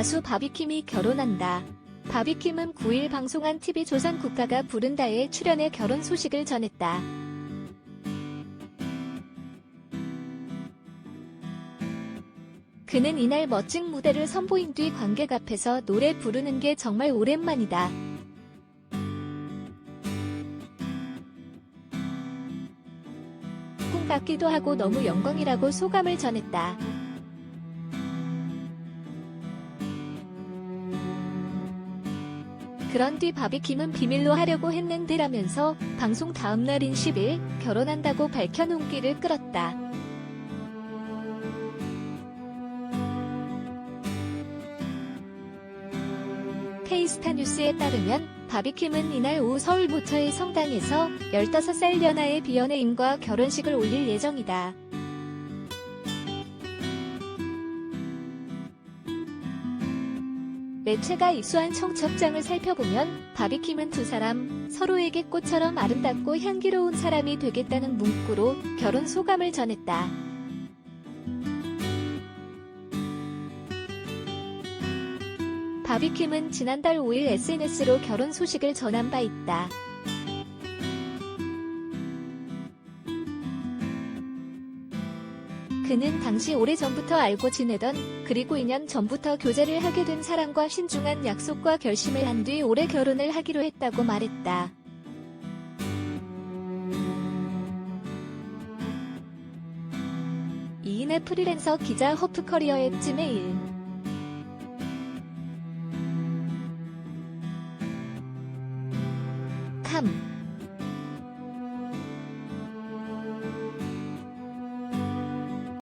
가수 바비킴이 결혼한다. 바비킴은 9일 방송한 TV 조선 국가가 부른다에 출연해 결혼 소식을 전했다. 그는 이날 멋진 무대를 선보인 뒤 관객 앞에서 노래 부르는 게 정말 오랜만이다. 꿈 같기도 하고 너무 영광이라고 소감을 전했다. 그런 뒤 바비킴은 비밀로 하려고 했는데 라면서 방송 다음 날인 10일 결혼한다고 밝혀 눈길을 끌었다. K스타 뉴스에 따르면 바비킴은 이날 오후 서울 모처의 성당에서 15살 연하의 비연예인과 결혼식을 올릴 예정이다. 매체가 입수한 청첩장을 살펴보면 바비킴은 두 사람 서로에게 꽃처럼 아름답고 향기로운 사람이 되겠다는 문구로 결혼 소감을 전했다. 바비킴은 지난달 5일 SNS로 결혼 소식을 전한 바 있다. 그는 당시 오래전부터 알고 지내던 그리고 2년 전부터 교제를 하게 된 사람과 신중한 약속과 결심을 한 뒤 올해 결혼을 하기로 했다고 말했다. 이인의 프리랜서 기자 허프 커리어의 찜메일 캄